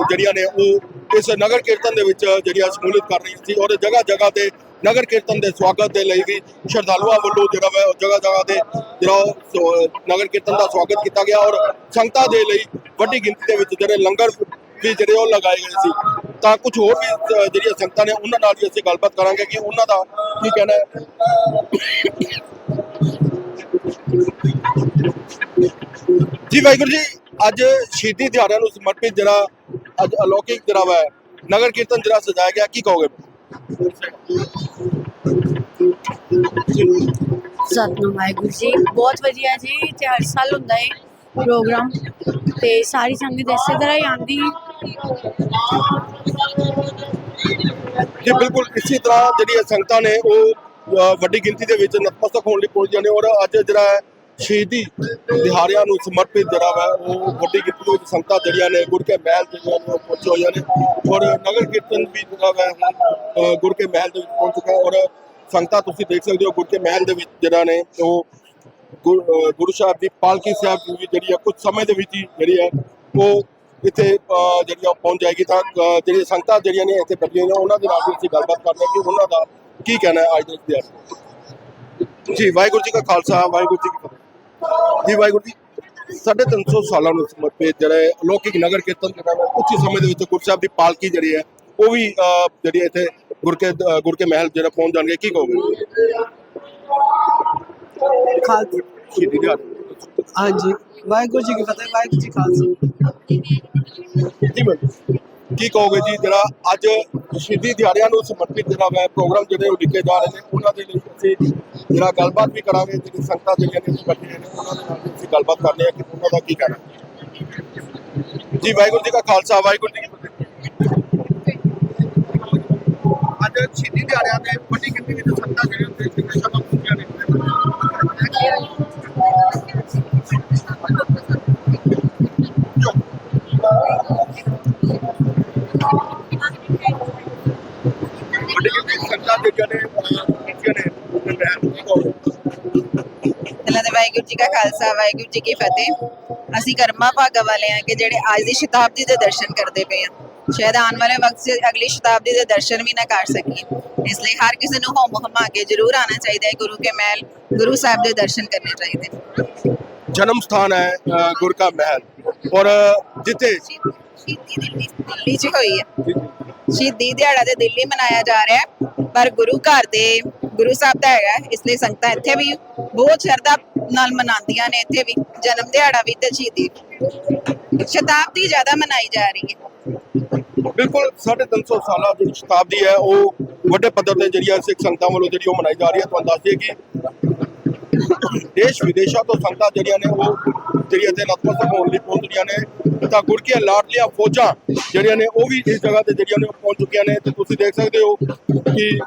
ਜਿਹੜੀਆਂ ਨੇ ਉਹ ਇਸ ਨਗਰ ਕੀਰਤਨ ਦੇ ਵਿੱਚ ਜਿਹੜੀਆਂ ਸ਼ਮੂਲੀਅਤ ਕਰ ਰਹੀਆਂ ਸੀ ਔਰ ਜਗ੍ਹਾ ਜਗ੍ਹਾ ਤੇ ਨਗਰ ਕੀਰਤਨ ਦੇ ਸਵਾਗਤ ਦੇ ਲਈ ਵੀ ਸ਼ਰਧਾਲੂਆਂ ਵੱਲੋਂ ਜਿਹੜਾ ਵਾ ਜਗ੍ਹਾ ਜਗ੍ਹਾ ਤੇ ਜਿਹੜਾ ਉਹ ਸੋ- ਨਗਰ ਕੀਰਤਨ ਦਾ ਸਵਾਗਤ ਕੀਤਾ ਗਿਆ ਔਰ ਸੰਗਤਾਂ ਦੇ ਲਈ ਵੱਡੀ ਗਿਣਤੀ ਦੇ ਵਿੱਚ ਜਿਹੜੇ ਲੰਗਰ ਵੀ ਜਿਹੜੇ ਉਹ ਲਗਾਏ ਗਏ ਸੀ। ਤਾਂ ਕੁਝ ਹੋਰ ਵੀ ਜਿਹੜੀਆਂ ਸੰਗਤਾਂ ਨੇ ਉਹਨਾਂ ਨਾਲ ਵੀ ਅਸੀਂ ਗੱਲਬਾਤ ਕਰਾਂਗੇ ਕਿ ਉਹਨਾਂ ਦਾ ਕੀ ਕਹਿਣਾ ਹੈ। ਜੀ ਵਾਹਿਗੁਰੂ ਜੀ, ਅੱਜ ਸ਼ਹੀਦੀ ਦਿਹਾੜਿਆਂ ਨੂੰ ਸਮਰਪਿਤ ਜਿਹੜਾ ਅੱਜ ਅਲੌਕਿਕ ਜਿਹੜਾ ਵਾ ਨਗਰ ਕੀਰਤਨ ਜਿਹੜਾ ਸਜਾਇਆ ਗਿਆ, ਕੀ ਕਹੋਗੇ? ਸਤਨਾਮ ਵਾਹਿਗੁਰੂ ਜੀ ਬਹੁਤ ਵਧੀਆ ਜੀ ਤੇ ਹਰ ਸਾਲ ਹੁੰਦਾ ਹੈ ਪ੍ਰੋਗਰਾਮ ਤੇ ਸਾਰੀ ਸੰਗਤ ਇਸੇ ਤਰ੍ਹਾਂ ਹੀ ਆਂਦੀ ਜੀ ਬਿਲਕੁਲ ਇਸੇ ਤਰ੍ਹਾਂ ਜਿਹੜੀਆਂ ਸੰਗਤਾਂ ਨੇ ਉਹ ਅ, ਵੱਡੀ ਗਿਣਤੀ ਦੇ ਵਿੱਚ ਨਤਮਸਤਕ ਹੋਣ ਲਈ ਪਹੁੰਚੀਆਂ ਨੇ ਔਰ ਅੱਜ ਜਿਹੜਾ ਹੈ ਸ਼ਹੀਦੀ ਦਿਹਾੜਿਆਂ ਨੂੰ ਸਮਰਪਿਤ ਜਿਹੜਾ ਵਾ ਉਹ ਵੱਡੀ ਗਿਣਤੀ ਦੇ ਵਿੱਚ ਸੰਗਤਾਂ ਜਿਹੜੀਆਂ ਨੇ ਗੁਰਕੇ ਮਹਿਲ ਜਿਹੜੀਆਂ ਨੇ ਉਹ ਪਹੁੰਚ ਹੋਈਆਂ ਨੇ ਔਰ ਨਗਰ ਕੀਰਤਨ ਵੀ ਜਿਹੜਾ ਵਾ ਗੁਰਕੇ ਮਹਿਲ ਦੇ ਵਿੱਚ ਪਹੁੰਚ ਚੁੱਕਾ ਔਰ ਸੰਗਤਾਂ ਤੁਸੀਂ ਦੇਖ ਸਕਦੇ ਹੋ ਗੁਰਕੇ ਮਹਿਲ ਦੇ ਵਿੱਚ ਜਿਹੜਾ ਨੇ ਉਹ ਗੁਰ- ਗੁਰੂ ਸਾਹਿਬ ਦੀ ਪਾਲਕੀ ਸਾਹਿਬ ਵੀ ਜਿਹੜੀ ਆ ਕੁਝ ਸਮੇਂ ਦੇ ਵਿੱਚ ਹੀ ਜਿਹੜੀ ਹੈ ਉਹ ਇੱਥੇ ਅ, ਜਿਹੜੀ ਆ ਉਹ ਪਹੁੰਚ ਜਾਏਗੀ। ਤਾਂ ਅ, ਜਿਹੜੀਆਂ ਸੰਗਤਾਂ ਜਿਹੜੀਆਂ ਨੇ ਇੱਥੇ ਬੈਠੀਆਂ ਨੇ ਉਹਨਾਂ ਦੇ ਨਾਲ ਵੀ ਅਸੀਂ ਗੱਲਬਾਤ ਕਰਦੇ ਹਾਂ ਕਿ ਉਹਨਾਂ ਦਾ ਕੀ ਕਹਿਣਾ ਹੈ ਅੱਜ ਦੇ ਦਿਹਾੜੇ ਜੀ ਵਾਹਿਗੁਰੂ ਜੀ ਕਾ ਖਾਲਸਾ ਵਾਹਿਗੁਰੂ ਜੀ ਕੀ ਫਤਿਹ। ਜੀ ਵਾਹਿਗੁਰੂ ਜੀ। ਸਾਢੇ ਤਿੰਨ ਸੌ ਸਾਲਾਂ ਨੂੰ ਸਮਰਪਿਤ ਜਿਹੜਾ ਅਲੌਕਿਕ ਨਗਰ ਕੀਰਤਨ ਜਿਹੜਾ ਕੁਝ ਸਮੇਂ ਦੇ ਵਿੱਚ ਗੁਰੂ ਸਾਹਿਬ ਦੀ ਪਾਲਕੀ ਜਿਹੜੀ ਹੈ ਉਹ ਵੀ ਜਿਹੜੀ ਇੱਥੇ ਗੁਰ ਕੇ ਅ, ਗੁਰ ਕੇ ਮਹਿਲ ਜਿਹੜਾ ਪਹੁੰਚ ਜਾਣਗੇ ਕੀ ਕਹੋਗੇ? ਖਾਲਸਾ। ਸ਼ਹੀਦੀ ਦਿਹਾੜੇ। ਹਾਂਜੀ। ਵਾਹਿਗੁਰੂ ਜੀ ਕੀ ਫਤਿਹ ਵਾਹਿਗੁਰੂ ਜੀ ਖਾਲਸਾ। ਜੀ ਮੈਮ ਕੀ ਕਹੋਗੇ ਜੀ? ਜਿਹੜਾ ਅੱਜ ਸ਼ਹੀਦੀ ਦਿਹਾੜਿਆਂ ਨੂੰ ਸਮਰਪਿਤ ਜਿਹੜਾ ਹੈ ਪ੍ਰੋਗਰਾਮ ਜਿਹੜੇ ਉਲੀਕੇ ਜਾ ਰਹੇ ਨੇ ਉਹਨਾਂ ਦੇ ਲਈ ਅਸੀਂ ਜਿਹੜਾ ਗੱਲਬਾਤ ਵੀ ਕਰਾਂਗੇ ਜਿਹੜੀ ਸੰਗਤਾਂ ਜਿਹੜੀਆਂ ਨੇ ਬੈਠੀਆਂ ਨੇ ਉਹਨਾਂ ਦੇ ਨਾਲ ਵੀ ਅਸੀਂ ਗੱਲਬਾਤ ਕਰਦੇ ਹਾਂ ਕਿ ਉਹਨਾਂ ਦਾ ਕੀ ਕਹਿਣਾ। ਜੀ ਵਾਹਿਗੁਰੂ ਜੀ ਕਾ ਖਾਲਸਾ ਵਾਹਿਗੁਰੂ ਜੀ ਕੀ ਫਤਿਹ। ਅੱਜ ਸ਼ਹੀਦੀ ਦਿਹਾੜਿਆਂ ਦੇ ਵੱਡੀ ਗਿਣਤੀ ਵਿੱਚ ਸੰਗਤਾਂ ਜਿਹੜੀਆਂ ਨੇ ਇੱਥੇ ਸ਼ਮਾ ਪਹੁੰਚੀਆਂ ਨੇ ਅਸੀਂ ਕਰਮਾ ਭਾਗਾ ਵਾਲੇ ਆ ਕਿ ਜਿਹੜੇ ਅੱਜ ਦੀ ਸ਼ਤਾਬਦੀ ਦੇ ਦਰਸ਼ਨ ਕਰਦੇ ਪਏ ਆ ਸ਼ਾਇਦ ਆਉਣ ਵਾਲੇ ਵਕਤ 'ਚ ਅਗਲੀ ਸ਼ਤਾਬਦੀ ਦੇ ਦਰਸ਼ਨ ਵੀ ਨਾ ਕਰ ਸਕੀਏ। ਇਸ ਲਈ ਹਰ ਕਿਸੇ ਨੂੰ ਹੋਮ ਹਮਾ ਕੇ ਜ਼ਰੂਰ ਆਣਾ ਚਾਹੀਦਾ ਹੈ, ਗੁਰੂ ਕੇ ਮਹਿਲ, ਗੁਰੂ ਸਾਹਿਬ ਦੇ ਦਰਸ਼ਨ ਕਰਨੇ ਚਾਹੀਦੇ ਜਨਮ ਸਥਾਨ ਹੈ ਗੁਰ ਕਾ ਮਹਿਲ। ਔਰ, ਜਿੱਥੇ ਸ਼ਹੀਦੀ ਦਿੱਲੀ ਦਿੱਲੀ 'ਚ ਹੋਈ ਹੈ। ਸ਼ਹੀਦੀ ਦਿਹਾੜਾ ਤੇ ਦਿੱਲੀ ਮਨਾਇਆ ਜਾ ਰਿਹਾ ਹੈ। ਪਰ ਗੁਰੂ ਘਰ ਦੇ ਗੁਰੂ ਸਾਹਿਬ ਦਾ ਹੈਗਾ ਇਸ ਲਈ ਸੰਗਤਾਂ ਇੱਥੇ ਵੀ ਬਹੁਤ ਸ਼ਰਧਾ ਨਾਲ ਮਨਾਉਂਦੀਆਂ ਨੇ। ਇੱਥੇ ਵੀ ਜਨਮ ਦਿਹਾੜਾ ਵੀ ਤੇ ਸ਼ਹੀਦੀ ਸ਼ਤਾਬਦੀ ਜ਼ਿਆਦਾ ਮਨਾਈ ਜਾ ਰਹੀ ਹੈ। ਬਿਲਕੁਲ 350 ਸਾਲਾ ਜਿਹੜੀ ਸ਼ਤਾਬਦੀ ਹੈ। ਉਹ ਵੱਡੇ ਪੱਧਰ ਤੇ ਜਿਹੜੀ ਸਿੱਖ ਸੰਗਤਾਂ ਵੱਲੋਂ ਜਿਹੜੀ ਉਹ ਮਨਾਈ ਜਾ ਰਹੀ ਹੈ। ਤੁਹਾਨੂੰ ਦੱਸ ਦਈਏ ਕਿ ਦੇਸ਼ ਵਿਦੇਸ਼ਾਂ ਤੋਂ ਸੰਗਤਾਂ ਜਿਹੜੀਆਂ ਨੇ ਉਹ ਜਿਹੜੀਆਂ ਤੇ ਨਤਮਸਤਕ ਹੋਣ ਲਈ ਪਹੁੰਚ ਰਹੀਆਂ ਨੇ, ਤਾਂ ਗੁਰ ਲਾਡਲੀਆਂ, ਫੌਜਾਂ ਜਿਹੜੀਆਂ ਨੇ ਉਹ ਵੀ ਇਸ ਜਗ੍ਹਾ ਤੇ ਜਿਹੜੀਆਂ ਨੇ ਪਹੁੰਚ ਚੁੱਕੀਆਂ ਨੇ, ਤੇ ਤੁਸੀਂ ਦੇਖ ਸਕਦੇ ਹੋ ਕਿ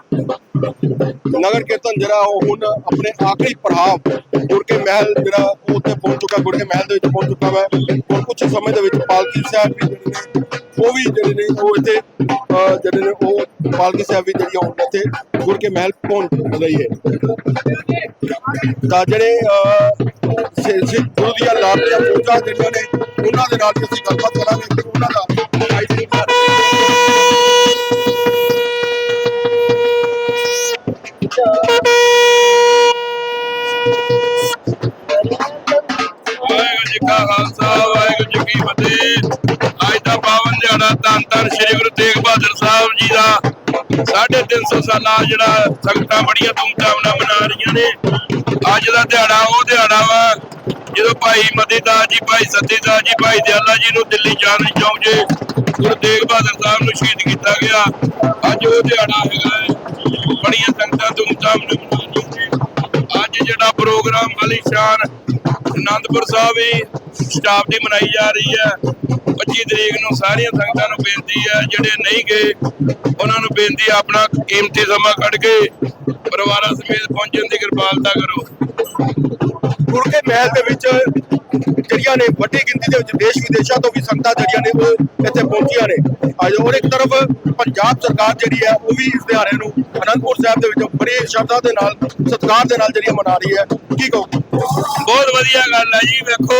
ਨਗਰ ਕੀਰਤਨ ਜਿਹੜਾ ਉਹ ਹੁਣ ਆਪਣੇ ਆਖਰੀ ਪੜਾਅ ਗੁਰ ਮਹਿਲ ਜਿਹੜਾ ਉਹ ਉੱਥੇ ਪਹੁੰਚ ਚੁੱਕਾ ਗੁਰ ਮਹਿਲ ਦੇ ਵਿੱਚ ਪਹੁੰਚ ਚੁੱਕਾ ਹੈ ਹੁਣ ਕੁਝ ਸਮੇਂ ਦੇ ਵਿੱਚ ਪਾਲਕੀ ਸਾਹਿਬ ਵੀ ਜਿਹੜੇ ਨੇ ਉਹ ਵੀ ਜਿਹੜੇ ਨੇ ਉਹ ਇੱਥੇ ਜਿਹੜੇ ਨੇ ਉਹ ਪਾਲਕੀ ਸਾਹਿਬ ਵੀ ਜਿਹੜੀ ਹੁਣ ਇੱਥੇ ਗੁਰਕੇ ਮਹਿਲ ਪਹੁੰਚ ਰਹੀ ਹੈ। ਤਾਂ ਜਿਹੜੇ ਅਹ, ਸਿੱਖ ਗੁਰੂ ਦੀਆਂ ਲਾਡਲੀਆਂ ਪੂਜਾ ਜਿਹੜੀਆਂ ਨੇ ਉਹਨਾਂ ਦੇ ਨਾਲ ਅਸੀਂ ਗੱਲਬਾਤ ਕਰਾਂਗੇ ਉਹਨਾਂ ਦਾ ਧੰਨ ਸ੍ਰੀ ਗੁਰੂ ਤੇਗ ਬਹਾਦਰ ਸਾਹਿਬ ਜੀ ਦਾ 350 ਸਾਲਾ ਜਿਹੜਾ ਸੰਗਤਾਂ ਬੜੀਆਂ ਧੂਮਧਾਮ ਨਾਲ ਮਨਾ ਰਹੀਆਂ ਨੇ। ਅੱਜ ਦਾ ਦਿਹਾੜਾ ਉਹ ਦਿਹਾੜਾ ਵਾ, ਜਦੋਂ ਭਾਈ ਮਤੀਦਾਸ ਜੀ, ਭਾਈ ਸਤੀਦਾਸ ਜੀ, ਭਾਈ ਦਿਆਲਾ ਜੀ ਨੂੰ ਦਿੱਲੀ ਜਾਣ ਚੌਂਕ 'ਚ ਗੁਰੂ ਤੇਗ ਬਹਾਦਰ ਸਾਹਿਬ ਨੂੰ ਸ਼ਹੀਦ ਕੀਤਾ ਗਿਆ। ਅੱਜ ਉਹ ਦਿਹਾੜਾ ਹੈਗਾ ਬੜੀਆਂ ਸੰਗਤਾਂ ਧੂਮਧਾਮ ਨਾਲ ਮਨਾ ਰਹੀਆਂ ਅੱਜ ਜਿਹੜਾ ਪ੍ਰੋਗਰਾਮ ਅਲੀਸ਼ਾਨ ਆਨੰਦਪੁਰ ਸਾਹਿਬ ਵੀ ਸ਼ਤਾਬਦੀ ਮਨਾਈ ਜਾ ਰਹੀ ਹੈ 25 ਤਰੀਕ ਨੂੰ ਸਾਰੀਆਂ ਸੰਗਤਾਂ ਨੂੰ ਬੇਨਤੀ ਹੈ, ਜਿਹੜੇ ਨਹੀਂ ਗਏ, ਉਹਨਾਂ ਨੂੰ ਬੇਨਤੀ ਆਪਣਾ ਕੀਮਤੀ ਸਮਾਂ ਕੱਢ ਕੇ ਪਰਿਵਾਰਾਂ ਸਮੇਤ ਪਹੁੰਚਣ ਦੀ ਕਿਰਪਾਲਤਾ ਕਰੋ। ਗੁਰ ਕੇ ਮਹਿਲ ਦੇ ਵਿੱਚ ਜਿਹੜੀਆਂ ਨੇ ਵੱਡੀ ਗਿਣਤੀ ਦੇ ਵਿੱਚ ਦੇਸ਼ ਵਿਦੇਸ਼ਾਂ ਤੋਂ ਵੀ ਸੰਗਤਾਂ ਜਿਹੜੀਆਂ ਨੇ ਉਹ ਇੱਥੇ ਪਹੁੰਚੀਆਂ ਨੇ। ਅੱਜ ਔਰ ਇੱਕ ਤਰਫ ਪੰਜਾਬ ਸਰਕਾਰ ਜਿਹੜੀ ਹੈ, ਉਹ ਵੀ ਇਸ ਦਿਹਾੜੇ ਨੂੰ ਅਨੰਦਪੁਰ ਸਾਹਿਬ ਦੇ ਵਿੱਚ ਬੜੀ ਸ਼ਰਧਾ ਦੇ ਨਾਲ, ਸਤਿਕਾਰ ਦੇ ਨਾਲ ਜਿਹੜੀ ਮਨਾ ਰਹੀ ਹੈ। ਕੀ ਕਹੋਗੇ? ਬਹੁਤ ਵਧੀਆ ਗੱਲ ਹੈ ਜੀ, ਵੇਖੋ,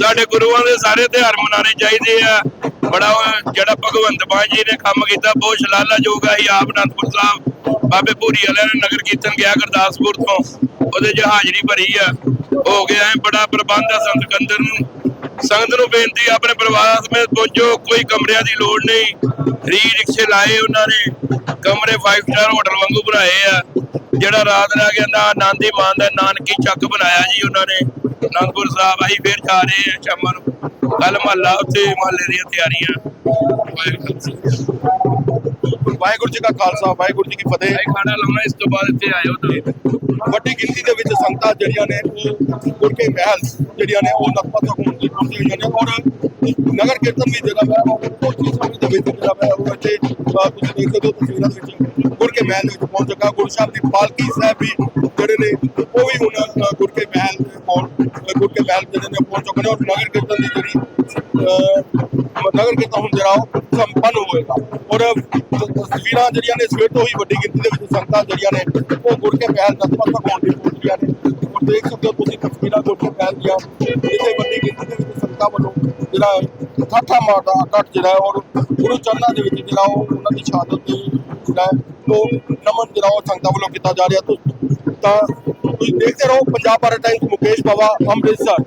ਸਾਡੇ ਗੁਰੂਆਂ ਦੇ ਸਾਰੇ ਤਿਉਹਾਰ ਮਨਾਉਣੇ ਚਾਹੀਦੇ ਆ। ਬੜਾ ਜਿਹੜਾ ਭਗਵੰਤ ਮਾਨ ਜੀ ਨੇ ਕੰਮ ਕੀਤਾ, ਬਹੁਤ ਸ਼ਲਾਘਾਯੋਗ ਹੈ ਹੀ ਆਪ ਅਨੰਦਪੁਰ ਸਾਹਿਬ, ਬਾਬੇ ਭੂਰੀ ਵਾਲਿਆਂ ਨੇ ਨਗਰ ਕੀਰਤਨ ਗਿਆ ਗੁਰਦਾਸਪੁਰ ਤੋਂ, ਉਹਦੇ 'ਚ ਹਾਜ਼ਰੀ ਭਰੀ ਆ। ਹੋ ਗਿਆ ਹੈ, ਬੜਾ ਪ੍ਰਬੰਧ ਆ ਸੰਤ ਕੰਦਰ ਨੂੰ। ਸੰਗਤ ਨੂੰ ਬੇਨਤੀ ਆਪਣੇ ਪਰਿਵਾਰ ਸਮੇਤ ਪਹੁੰਚੋ ਕੋਈ ਕਮਰਿਆਂ ਦੀ ਲੋੜ ਨਹੀਂ। ਫ੍ਰੀ ਰਿਕਸ਼ੇ ਲਾਏ ਉਹਨਾਂ ਨੇ। ਕਮਰੇ 5 ਸਟਾਰ ਹੋਟਲ ਵਾਂਗੂ ਬਣਾਏ ਆ। ਜਿਹੜਾ ਰਾਤ ਰਹਿ ਗਿਆ, ਨਾ ਆਨੰਦ ਹੀ ਮਾਨ ਨਾਨਕੀ ਚੱਕ ਬਣਾਇਆ ਜੀ ਉਹਨਾਂ ਨੇ। ਅਨੰਦਪੁਰ ਸਾਹਿਬ, ਅਸੀਂ ਫੇਰ ਜਾ ਰਹੇ ਆ ਸ਼ਾਮਾਂ ਨੂੰ। ਕੱਲ ਮਹੱਲਾ ਉੱਤੇ ਮਹੱਲੇ ਦੀਆਂ ਤਿਆਰੀਆਂ। ਵਾਹਿਗੁਰੂ ਵਾਹਿਗੁਰੂ ਜੀ ਕਾ ਖਾਲਸਾ ਵਾਹਿਗੁਰੂ ਜੀ ਕੀ ਫਤਿਹ। ਖਾਣਾ ਲਾਉਣਾ ਇਸ ਤੋਂ ਬਾਅਦ ਇੱਥੇ ਆਇਓ ਤਾਂ ਵੱਡੀ ਗਿਣਤੀ ਦੇ ਵਿੱਚ ਸੰਗਤਾਂ ਜਿਹੜੀਆਂ ਨੇ ਉਹ ਗੁਰ ਕੇ ਮਹਿਲ ਜਿਹੜੀਆਂ ਨੇ ਉਹ ਨਤਮਸਤਕ ਹੋਣ ਦੀ ਪਹੁੰਚੀਆਂ ਹੋਈਆਂ ਨੇ। ਔਰ ਨਗਰ ਕੀਰਤਨ ਵੀ ਜਿਹੜਾ ਹੈ ਉਹ ਪਹੁੰਚੀ ਸਮੇਂ ਦੇ ਵਿੱਚ ਜਿਹੜਾ ਹੈ ਉਹ ਇੱਥੇ ਤੁਸੀਂ ਦੇਖ ਸਕਦੇ ਹੋ ਤਸਵੀਰਾਂ ਦੇ ਵਿੱਚ ਗੁਰ ਕੇ ਮਹਿਲ ਦੇ ਵਿੱਚ ਪਹੁੰਚ ਚੁੱਕਾ ਗੁਰੂ ਸਾਹਿਬ ਦੀ ਪਾਲਕੀ ਸਾਹਿਬ ਵੀ ਜਿਹੜੇ ਨੇ ਉਹ ਵੀ ਹੁਣ ਅਹ, ਗੁਰ ਕੇ ਮਹਿਲ ਦੇ ਕੋਲ ਅਹ, ਗੁਰ ਕੇ ਮਹਿਲ ਜਿਹੜੇ ਨੇ ਪਹੁੰਚ ਚੁੱਕੇ ਨੇ। ਔਰ ਨਗਰ ਕੀਰਤਨ ਦੀ ਜਿਹੜੀ ਨਗਰ ਕੀਰਤਨ ਹੁਣ ਜਿਹੜਾ ਉਹ ਸੰਪੰਨ ਹੋਏਗਾ। ਔਰ ਤਸਵੀਰਾਂ ਜਿਹੜੀਆਂ ਨੇ ਸਵੇਰ ਤੋਂ ਹੀ ਵੱਡੀ ਗਿਣਤੀ ਦੇ ਵਿੱਚ ਸੰਗਤਾਂ ਜਿਹੜੀਆਂ ਨੇ, ਉਹ ਗੁਰ ਕੇ ਮਹਿਲ ਨਤਮਸਤਕ ਹੋਣ ਦੀ ਪਹੁੰਚੀਆਂ ਨੇ। ਔਰ ਦੇਖ ਸਕਦੇ ਹੋ ਤੁਸੀਂ ਤਸਵੀਰਾਂ ਗੁਰ ਕੇ ਮਹਿਲ ਦੀਆਂ। ਜਿੱਥੇ ਵੱਡੀ ਗਿਣਤੀ ਦੇ ਵਿੱਚ ਸੰਗਤਾਂ ਵੱਲੋਂ ਜਿਹੜਾ ਠਾਠਾ ਮਾਰਦਾ ਇਕੱਠ ਜਿਹੜਾ ਔਰ ਗੁਰੂ ਚਰਨਾਂ ਦੇ ਵਿੱਚ ਜਿਹੜਾ ਉਹ ਉਹਨਾਂ ਦੀ ਸ਼ਹਾਦਤ ਦੇ ਜਿਹੜਾ ਹੈ ਉਹ ਨਮਨ ਜਿਹੜਾ ਉਹ ਸੰਗਤਾਂ ਵੱਲੋਂ ਕੀਤਾ ਜਾ ਰਿਹਾ। ਤਾਂ ਤੁਸੀਂ ਦੇਖਦੇ ਰਹੋ, ਪੰਜਾਬ ਭਾਰਤ ਟਾਈਮਸ ਮੁਕੇਸ਼ ਬਾਵਾ, ਅੰਮ੍ਰਿਤਸਰ।